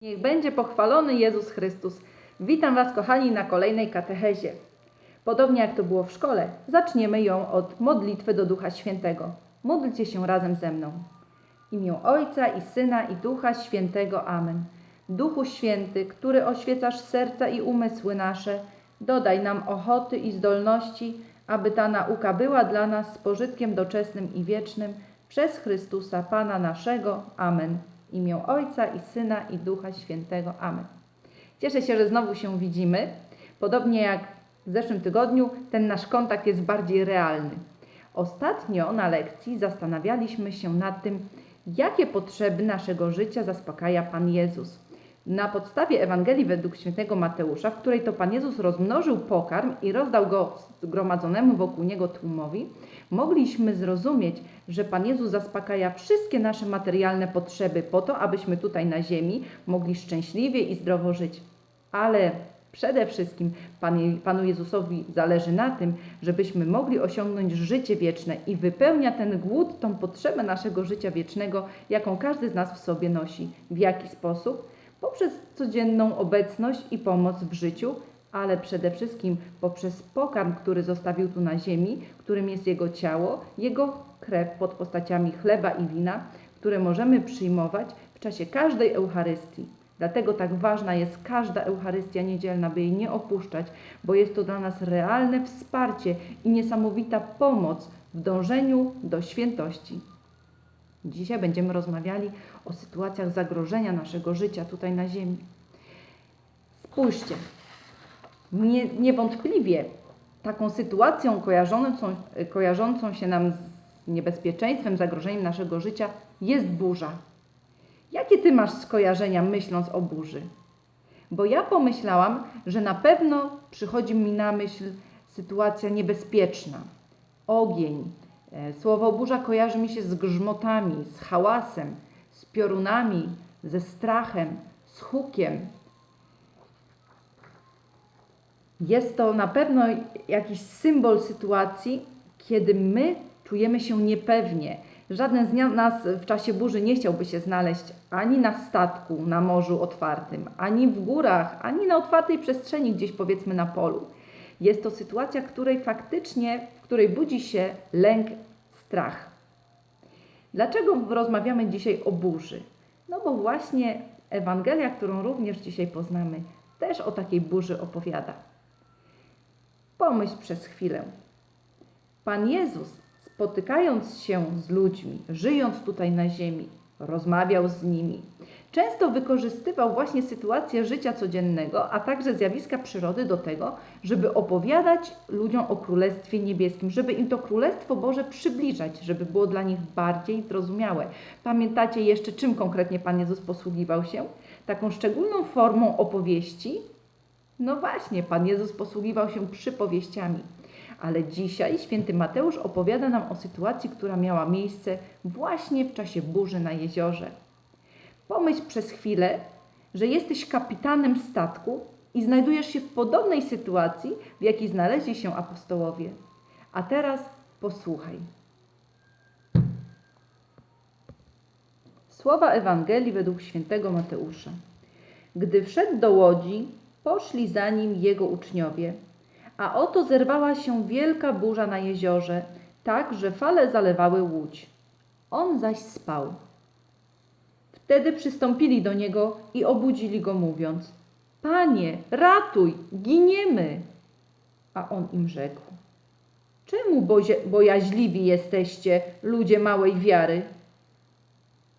Niech będzie pochwalony Jezus Chrystus. Witam Was, kochani, na kolejnej katechezie. Podobnie jak to było w szkole, zaczniemy ją od modlitwy do Ducha Świętego. Módlcie się razem ze mną. W imię Ojca i Syna i Ducha Świętego. Amen. Duchu Święty, który oświecasz serca i umysły nasze, dodaj nam ochoty i zdolności, aby ta nauka była dla nas z pożytkiem doczesnym i wiecznym przez Chrystusa Pana naszego. Amen. W imię Ojca i Syna i Ducha Świętego. Amen. Cieszę się, że znowu się widzimy. Podobnie jak w zeszłym tygodniu, ten nasz kontakt jest bardziej realny. Ostatnio na lekcji zastanawialiśmy się nad tym, jakie potrzeby naszego życia zaspokaja Pan Jezus. Na podstawie Ewangelii według świętego Mateusza, w której to Pan Jezus rozmnożył pokarm i rozdał go zgromadzonemu wokół niego tłumowi, mogliśmy zrozumieć, że Pan Jezus zaspokaja wszystkie nasze materialne potrzeby po to, abyśmy tutaj na ziemi mogli szczęśliwie i zdrowo żyć. Ale przede wszystkim Pan, Panu Jezusowi zależy na tym, żebyśmy mogli osiągnąć życie wieczne i wypełnia ten głód, tą potrzebę naszego życia wiecznego, jaką każdy z nas w sobie nosi. W jaki sposób? Poprzez codzienną obecność i pomoc w życiu, ale przede wszystkim poprzez pokarm, który zostawił tu na ziemi, którym jest Jego ciało, Jego krew pod postaciami chleba i wina, które możemy przyjmować w czasie każdej Eucharystii. Dlatego tak ważna jest każda Eucharystia niedzielna, by jej nie opuszczać, bo jest to dla nas realne wsparcie i niesamowita pomoc w dążeniu do świętości. Dzisiaj będziemy rozmawiali o sytuacjach zagrożenia naszego życia tutaj na Ziemi. Spójrzcie, nie, niewątpliwie taką sytuacją kojarzącą, kojarzącą się nam z niebezpieczeństwem, zagrożeniem naszego życia jest burza. Jakie ty masz skojarzenia myśląc o burzy? Bo ja pomyślałam, że na pewno przychodzi mi na myśl sytuacja niebezpieczna, ogień. E, Słowo burza kojarzy mi się z grzmotami, z hałasem, z piorunami, ze strachem, z hukiem. Jest to na pewno jakiś symbol sytuacji, kiedy my czujemy się niepewnie. Żaden z nas w czasie burzy nie chciałby się znaleźć ani na statku, na morzu otwartym, ani w górach, ani na otwartej przestrzeni, gdzieś powiedzmy na polu. Jest to sytuacja, której faktycznie, w której budzi się lęk, strach. Dlaczego rozmawiamy dzisiaj o burzy? No bo właśnie Ewangelia, którą również dzisiaj poznamy, też o takiej burzy opowiada. Pomyśl przez chwilę. Pan Jezus, spotykając się z ludźmi, żyjąc tutaj na ziemi, rozmawiał z nimi. Często wykorzystywał właśnie sytuację życia codziennego, a także zjawiska przyrody do tego, żeby opowiadać ludziom o Królestwie Niebieskim, żeby im to Królestwo Boże przybliżać, żeby było dla nich bardziej zrozumiałe. Pamiętacie jeszcze, czym konkretnie Pan Jezus posługiwał się? Taką szczególną formą opowieści? No właśnie, Pan Jezus posługiwał się przypowieściami. Ale dzisiaj święty Mateusz opowiada nam o sytuacji, która miała miejsce właśnie w czasie burzy na jeziorze. Pomyśl przez chwilę, że jesteś kapitanem statku i znajdujesz się w podobnej sytuacji, w jakiej znaleźli się apostołowie. A teraz posłuchaj. Słowa Ewangelii według świętego Mateusza. Gdy wszedł do łodzi, poszli za nim jego uczniowie, a oto zerwała się wielka burza na jeziorze, tak, że fale zalewały łódź. On zaś spał. Wtedy przystąpili do niego i obudzili go, mówiąc: Panie, ratuj, giniemy! A on im rzekł: Czemu bojaźliwi jesteście, ludzie małej wiary?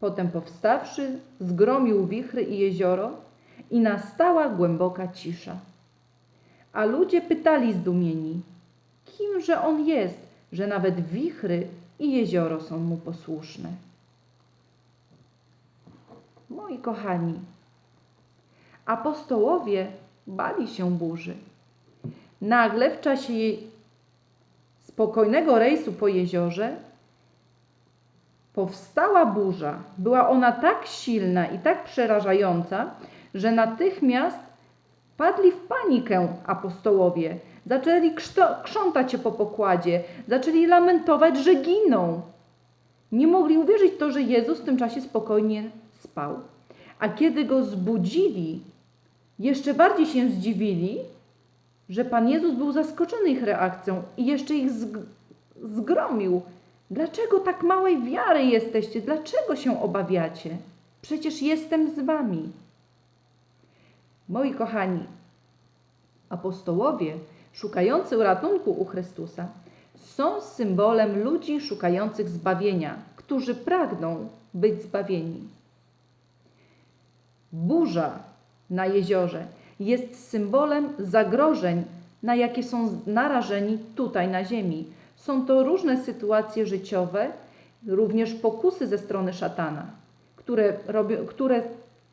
Potem powstawszy, zgromił wichry i jezioro, i nastała głęboka cisza. A ludzie pytali zdumieni: Kimże on jest, że nawet wichry i jezioro są mu posłuszne? Moi kochani, apostołowie bali się burzy. Nagle w czasie jej spokojnego rejsu po jeziorze powstała burza. Była ona tak silna i tak przerażająca, że natychmiast padli w panikę apostołowie. Zaczęli krzątać się po pokładzie, zaczęli lamentować, że giną. Nie mogli uwierzyć to, że Jezus w tym czasie spokojnie spał. A kiedy go zbudzili, jeszcze bardziej się zdziwili, że Pan Jezus był zaskoczony ich reakcją i jeszcze ich zg zgromił. Dlaczego tak małej wiary jesteście? Dlaczego się obawiacie? Przecież jestem z wami. Moi kochani, apostołowie szukający ratunku u Chrystusa są symbolem ludzi szukających zbawienia, którzy pragną być zbawieni. Burza na jeziorze jest symbolem zagrożeń, na jakie są narażeni tutaj na ziemi. Są to różne sytuacje życiowe, również pokusy ze strony szatana, które, robią, które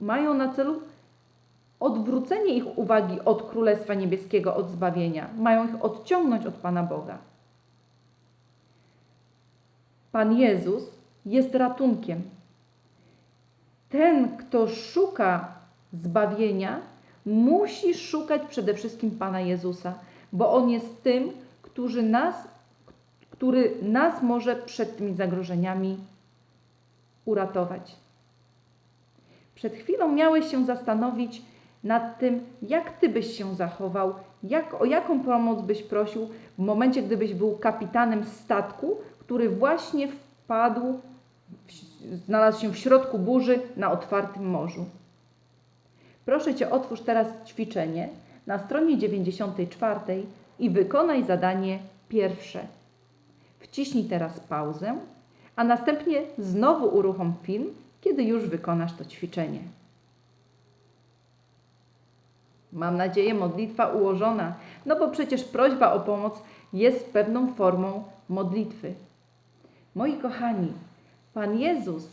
mają na celu odwrócenie ich uwagi od Królestwa Niebieskiego, od zbawienia. Mają ich odciągnąć od Pana Boga. Pan Jezus jest ratunkiem. Ten, kto szuka zbawienia, musi szukać przede wszystkim Pana Jezusa, bo On jest tym, który nas, który nas może przed tymi zagrożeniami uratować. Przed chwilą miałeś się zastanowić nad tym, jak Ty byś się zachował, jak, o jaką pomoc byś prosił w momencie, gdybyś był kapitanem statku, który właśnie wpadł, znalazł się w środku burzy na otwartym morzu. Proszę Cię, otwórz teraz ćwiczenie na stronie 94 i wykonaj zadanie pierwsze. Wciśnij teraz pauzę, a następnie znowu uruchom film, kiedy już wykonasz to ćwiczenie. Mam nadzieję, modlitwa ułożona, no bo przecież prośba o pomoc jest pewną formą modlitwy. Moi kochani, Pan Jezus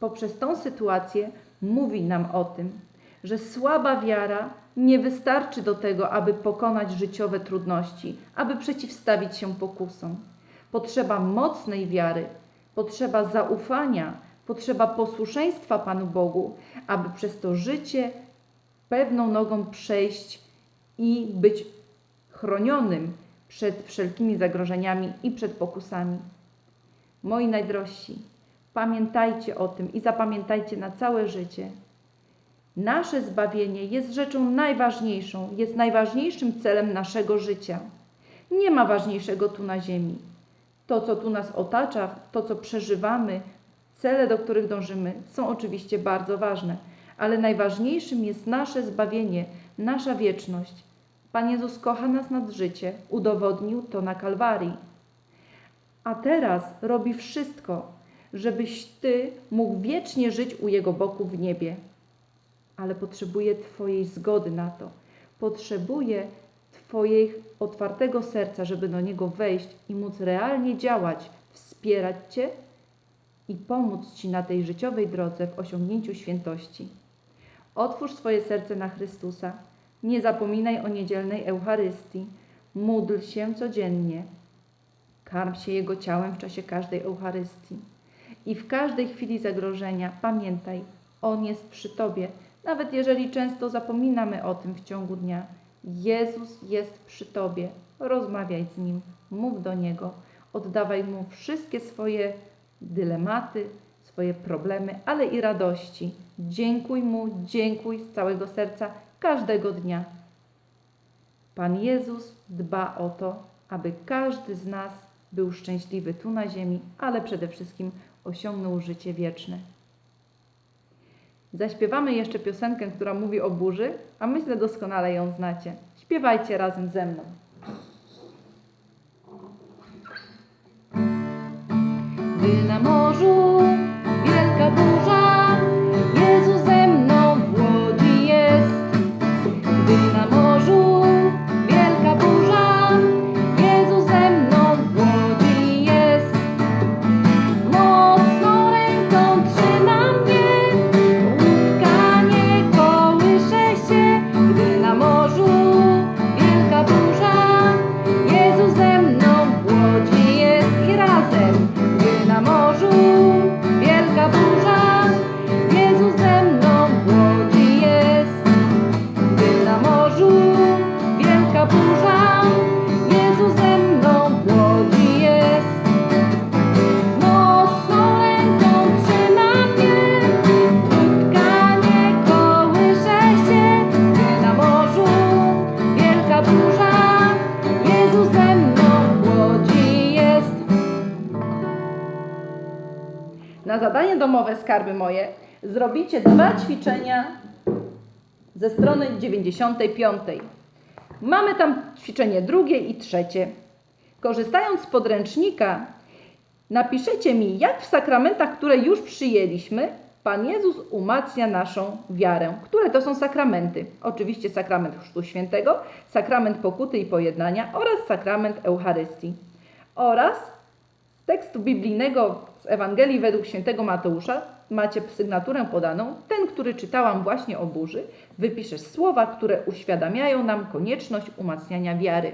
poprzez tą sytuację mówi nam o tym, że słaba wiara nie wystarczy do tego, aby pokonać życiowe trudności, aby przeciwstawić się pokusom. Potrzeba mocnej wiary, potrzeba zaufania, potrzeba posłuszeństwa Panu Bogu, aby przez to życie pewną nogą przejść i być chronionym przed wszelkimi zagrożeniami i przed pokusami. Moi najdrożsi, pamiętajcie o tym i zapamiętajcie na całe życie. Nasze zbawienie jest rzeczą najważniejszą, jest najważniejszym celem naszego życia. Nie ma ważniejszego tu na ziemi. To, co tu nas otacza, to, co przeżywamy, cele, do których dążymy, są oczywiście bardzo ważne, ale najważniejszym jest nasze zbawienie, nasza wieczność. Pan Jezus kocha nas nad życie, udowodnił to na Kalwarii. A teraz robi wszystko, żebyś Ty mógł wiecznie żyć u Jego boku w niebie. Ale potrzebuje Twojej zgody na to. Potrzebuje Twojej otwartego serca, żeby do Niego wejść i móc realnie działać, wspierać Cię i pomóc Ci na tej życiowej drodze w osiągnięciu świętości. Otwórz swoje serce na Chrystusa. Nie zapominaj o niedzielnej Eucharystii. Módl się codziennie. Karm się Jego ciałem w czasie każdej Eucharystii. I w każdej chwili zagrożenia pamiętaj, On jest przy Tobie, nawet jeżeli często zapominamy o tym w ciągu dnia. Jezus jest przy Tobie. Rozmawiaj z Nim, mów do Niego, oddawaj Mu wszystkie swoje dylematy, swoje problemy, ale i radości. Dziękuj Mu, dziękuj z całego serca każdego dnia. Pan Jezus dba o to, aby każdy z nas był szczęśliwy tu na ziemi, ale przede wszystkim osiągnął życie wieczne. Zaśpiewamy jeszcze piosenkę, która mówi o burzy, a myślę doskonale ją znacie. Śpiewajcie razem ze mną. Gdy na morzu zadanie domowe, skarby moje, zrobicie dwa ćwiczenia ze strony 95. Mamy tam ćwiczenie drugie i trzecie. Korzystając z podręcznika, napiszecie mi, jak w sakramentach, które już przyjęliśmy, Pan Jezus umacnia naszą wiarę. Które to są sakramenty? Oczywiście sakrament Chrztu Świętego, sakrament pokuty i pojednania oraz sakrament Eucharystii. Oraz tekstu biblijnego z Ewangelii według świętego Mateusza macie sygnaturę podaną, ten, który czytałam właśnie o burzy, wypiszesz słowa, które uświadamiają nam konieczność umacniania wiary.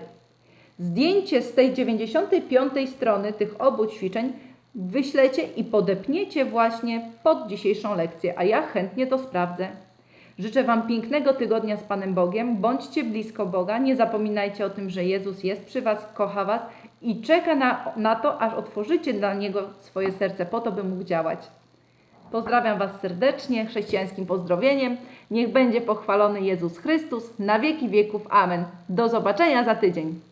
Zdjęcie z tej 95 strony tych obu ćwiczeń wyślecie i podepniecie właśnie pod dzisiejszą lekcję, a ja chętnie to sprawdzę. Życzę Wam pięknego tygodnia z Panem Bogiem. Bądźcie blisko Boga. Nie zapominajcie o tym, że Jezus jest przy Was, kocha Was i czeka na, na to, aż otworzycie dla Niego swoje serce po to, by mógł działać. Pozdrawiam Was serdecznie, chrześcijańskim pozdrowieniem. Niech będzie pochwalony Jezus Chrystus na wieki wieków. Amen. Do zobaczenia za tydzień.